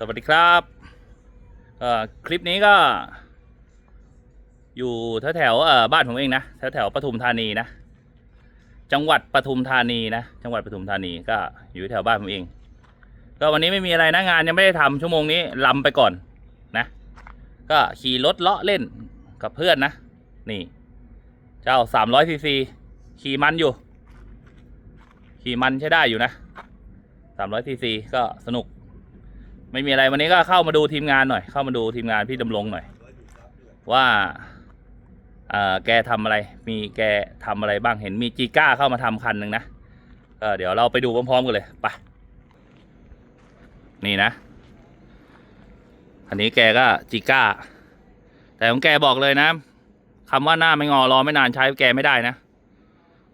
สวัสดีครับคลิปนี้ก็ อยู่แถวแถวบ้านผมเองนะแถวแถวปทุมธานีนะ จังหวัดปทุมธานีนะ จังหวัดปทุมธานีก็อยู่แถวบ้านผมเอง ก็วันนี้ไม่มีอะไรนะงานยังไม่ได้ทำชั่วโมงนี้ลำไปก่อนนะ ก็ขี่รถเลาะเล่นกับเพื่อนนะ นี่ เจ้าสามร้อยซีซีขี่มันอยู่ ขี่มันใช้ได้อยู่นะสามร้อยซีซีก็สนุก ไม่มีอะไรวันนี้ก็เข้ามาดูทีมงานหน่อย เข้ามาดูทีมงานพี่ดำรงหน่อย ว่าเออแกทำอะไร มีแกทำอะไรบ้างเห็นมีจีก้าเข้ามาทำคันหนึ่งนะเเดี๋ยวเราไปดูพร้อมๆกันเลยไปนี่นะ อันนี้แกก็จีก้า แต่ของแกบอกเลยนะคำว่าหน้าไม่งอรอไม่นานใช้แกไม่ได้นะ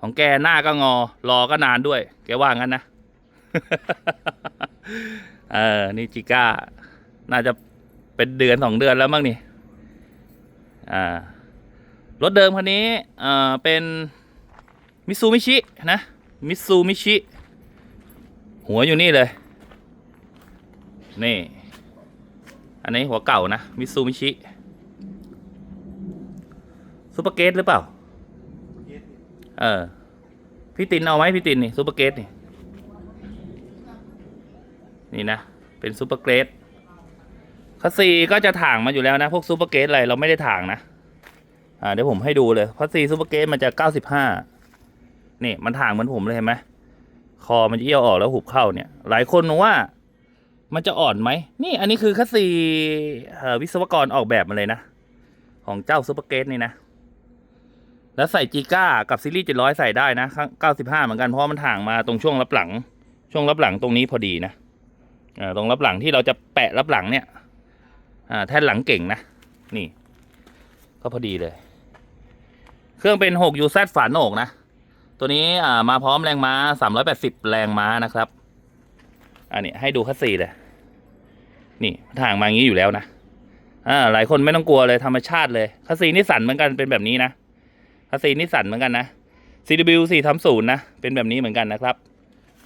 ของแกหน้าก็งอรอก็นานด้วย แกว่างั้นนะ เออนี่จิก้า น่าจะเป็นเดือนสองเดือนแล้วมั้งนี่ อ่า รถเดิมคันนี้ เอ่อ เป็นมิซูมิชินะ มิซูมิชิ หัวอยู่นี่เลย นี่ อันนี้หัวเก่านะ มิซูมิชิซูเปอร์เกตหรือเปล่า เออ พี่ตินเอาไหมพี่ตินนี่ซูเปอร์เกตนี่ นี่นะ เป็นซูเปอร์เกรดคัสซีก็จะถ่างมาอยู่แล้วนะ พวกซูเปอร์เกรดอะไรเราไม่ได้ถ่างนะ อ่าเดี๋ยวผมให้ดูเลยคัสซีซูเปอร์เกรดมันจะเก้าสิบห้านี่มันถ่างเหมือนผมเลยเห็นไหมคอมันจะเอี้ยวออกแล้วหุบเข้าเนี่ย หลายคนบอกว่ามันจะอ่อนไหม นี่อันนี้คือคัสซีเอ่อวิศวกรออกแบบมาเลยนะ ของเจ้าซูเปอร์เกรดนี่นะ แล้วใส่จีก้ากับซีรีส์เจ็ดร้อยใส่ได้นะเก้าสิบห้าเหมือนกันเพราะมันถ่างมาตรงช่วงรับหลัง ช่วงรับหลังตรงนี้พอดีนะ ตรงรับหลังที่เราจะแปะรับหลังเนี่ยแท่นหลังเก่งนะ นี่ ก็พอดีเลย เครื่องเป็น6 UZ ฝาโหนกนะ ตัวนี้มาพร้อมแรงม้า 380 แรงม้านะครับ อันนี้ให้ดูคัสซีเลย นี่ทางมาอย่างนี้อยู่แล้วนะอ่าหลายคนไม่ต้องกลัวเลยธรรมชาติเลยคัสซีนิสันเหมือนกันเป็นแบบนี้นะคัสซีนิสันเหมือนกันนะ CW 4ทำศูนย์นะ เป็นแบบนี้เหมือนกันนะครับ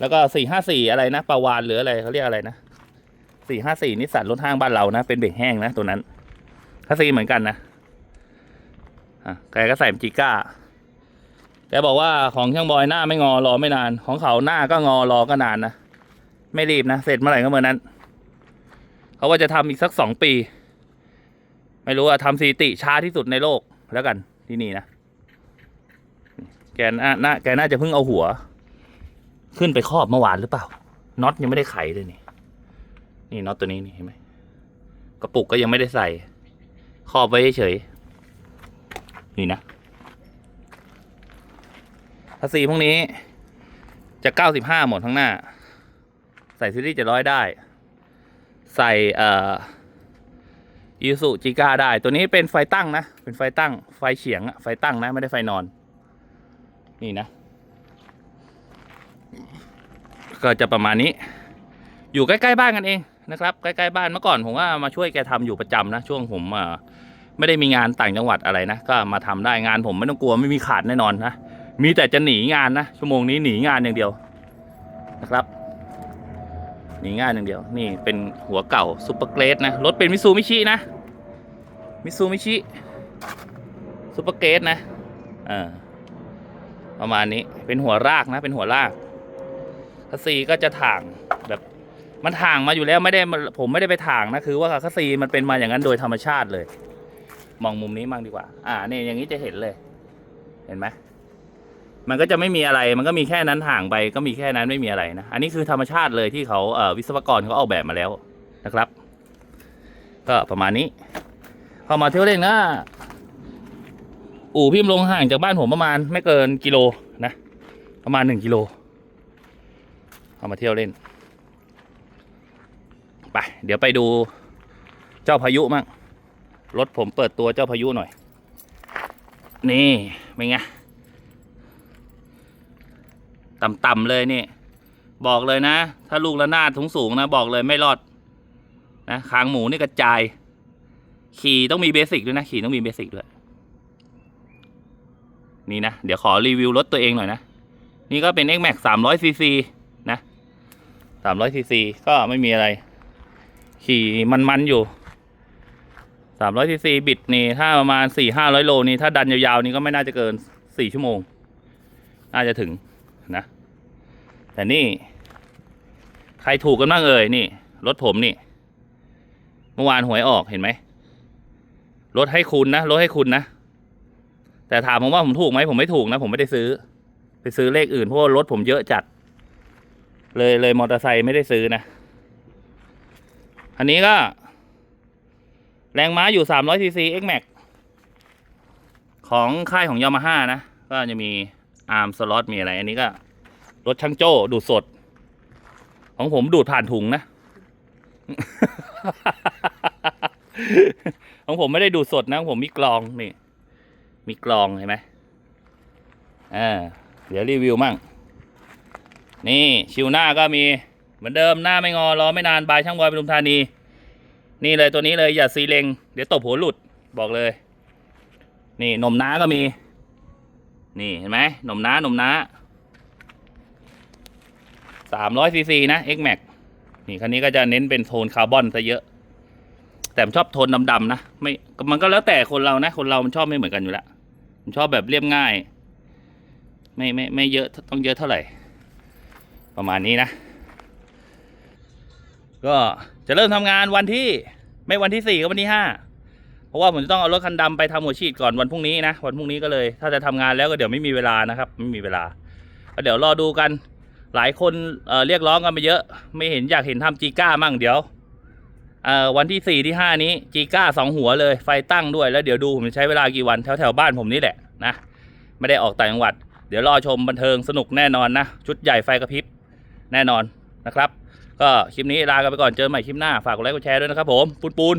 แล้วก็สี่ห้าสี่อะไรนะปาวานหรืออะไรเขาเรียกอะไรนะสี่ห้าสี่นิสสันรถห้างบ้านเรานะ เป็นเบรกแห้งนะตัวนั้นคัสซีเหมือนกันนะอะแกก็ใส่จิก้าแกบอกว่าของช่างบอยหน้าไม่งอรอไม่นาน ของเขาหน้าก็งอรอก็นานนะไม่รีบนะเสร็จเมื่อไหร่ก็เมื่อนั้นเขาว่าจะทำอีกสักสองปี ไม่รู้ว่าทำสถิติช้าที่สุดในโลกแล้วกันที่นี่นะแกน่าแกน่าจะเพิ่งเอาหัว ขึ้นไปครอบเมื่อวานหรือเปล่าน็อตยังไม่ได้ไขเลยนี่ นี่น็อตตัวนี้นี่เห็นไหมกระปุกก็ยังไม่ได้ใส่ ครอบไว้เฉยนี่นะภาษีพวกนี้ จะเก้าสิบห้าหมดทั้งหน้า ใส่ซีรีส์จะร้อยได้ ใส่เอ่อยูสุจิก้าได้ ตัวนี้เป็นไฟตั้งนะ เป็นไฟตั้ง ไฟเฉียงอะไฟตั้งนะ ไม่ได้ไฟนอน นี่นะ ก็จะประมาณนี้ อยู่ใกล้ๆบ้านกันเองนะครับ ใกล้ๆบ้านเมื่อก่อนผมว่ามาช่วยแกทำอยู่ประจำนะ ช่วงผมไม่ได้มีงานต่างจังหวัดอะไรนะ ก็มาทำได้งานผมไม่ต้องกลัวไม่มีขาดแน่นอนนะ มีแต่จะหนีงานนะ ชั่วโมงนี้หนีงานอย่างเดียวนะครับ หนีงานอย่างเดียว นี่เป็นหัวเก่าซูเปอร์เกรดนะ รถเป็นมิซูมิชินะ มิซูมิชิซูเปอร์เกรดนะเออประมาณนี้ เป็นหัวรากนะ เป็นหัวราก คัสซีก็จะถ่างแบบมันถ่างมาอยู่แล้วไม่ได้ผมไม่ได้ไปถ่างนะคือว่าคัสซีมันเป็นมาอย่างนั้นโดยธรรมชาติเลย มองมุมนี้มั่งดีกว่า อ่าเนี่ยอย่างนี้จะเห็นเลย เห็นไหมมันก็จะไม่มีอะไรมันก็มีแค่นั้นห่างไปก็มีแค่นั้นไม่มีอะไรนะ อันนี้คือธรรมชาติเลยที่เขาเอ่อวิศวกรเขาออกแบบมาแล้วนะครับ ก็ประมาณนี้พอมาเที่ยวเล่นก็อู่พิมพ์ลงห่างจากบ้านผมประมาณไม่เกินกิโลนะ ประมาณหนึ่งกิโล เอามาเที่ยวเล่น ไป เดี๋ยวไปดูเจ้าพายุมั่งรถผมเปิดตัวเจ้าพายุหน่อย นี่เป็นไงต่ำๆเลยนี่ บอกเลยนะ ถ้าลูกระนาดสูงๆนะ บอกเลยไม่รอดนะคางหมูนี่กระจาย ขี่ต้องมีเบสิกด้วยนะ ขี่ต้องมีเบสิกด้วย นี่นะ เดี๋ยวขอรีวิวรถตัวเองหน่อยนะ นี่ก็เป็น X Max 300 cc นะ300 cc ก็ไม่มีอะไร ขี่มันๆอยู่สามร้อยซีซีบิดนี่ถ้าประมาณสี่ห้าร้อยโลนี่ถ้าดันยาวๆนี่ก็ไม่น่าจะเกินสี่ชั่วโมง น่าจะถึงนะ แต่นี่ ใครถูกกันบ้างเอ่ยนี่ รถผมนี่ เมื่อวานหวยออกเห็นไหมลดให้คุณนะลดให้คุณนะ แต่ถามผมว่าผมถูกไหมผมไม่ถูกนะ ผมไม่ได้ซื้อ ไปซื้อเลขอื่นเพราะว่ารถผมเยอะจัด เลยเลยมอเตอร์ไซค์ไม่ได้ซื้อนะ อันนี้ก็ แรงม้าอยู่300ซีซี X Max ของค่ายของยามาฮ่านะ ก็จะมีอาร์มสล็อตมีอะไร อันนี้ก็ รถช่างโจ้ดูดสด ของผมดูดผ่านถุงนะ ของผมไม่ได้ดูดสดนะ ผมมีกรองนี่ มีกรองเห็นไหมอ่าเดี๋ยวรีวิวมั่ง นี่ชิวหน้าก็มีเหมือนเดิมหน้าไม่งอรอไม่นานบายช่างบอยปทุมธานี นี่เลยตัวนี้เลยอย่าซีเลงเดี๋ยวตบหัวหลุดบอกเลย นี่นมน้าก็มี นี่เห็นไหมนมน้านมน้าสามร้อยซีซีนะ X Max นี่คันนี้ก็จะเน้นเป็นโทนคาร์บอนซะเยอะ แต่ผมชอบโทนดำๆนะไม่มันก็แล้วแต่คนเรานะ คนเรามันชอบไม่เหมือนกันอยู่แล้วผมชอบแบบเรียบง่าย ไม่ไม่ไม่เยอะต้องเยอะเท่าไหร่ ประมาณนี้นะ ก็จะเริ่มทำงานวันที่ไม่วันที่สี่ก็วันที่ห้าเพราะว่าผมจะต้องเอารถคันดำไปทำหัวฉีดก่อนวันพรุ่งนี้นะวันพรุ่งนี้ก็เลย ถ้าจะทำงานแล้วก็เดี๋ยวไม่มีเวลานะครับไม่มีเวลา ก็เดี๋ยวรอดูกันหลายคนเเรียกร้องกันไปเยอะ ไม่เห็นอยากเห็นทำจีก้ามั่งเดี๋ยววันที่สี่ที่ห้านี้จีก้าสองหัวเลยไฟตั้งด้วยแล้วเดี๋ยวดูผมใช้เวลากี่วันแถวแถวบ้านผมนี่แหละนะไม่ได้ออกต่างจังหวัด เดี๋ยวรอชมบันเทิงสนุกแน่นอนนะ ชุดใหญ่ไฟกระพริบ แน่นอนนะครับ ก็คลิปนี้ลากันไปก่อนเจอใหม่คลิปหน้าฝากกดไลค์กดแชร์ด้วยนะครับผมปูนปูน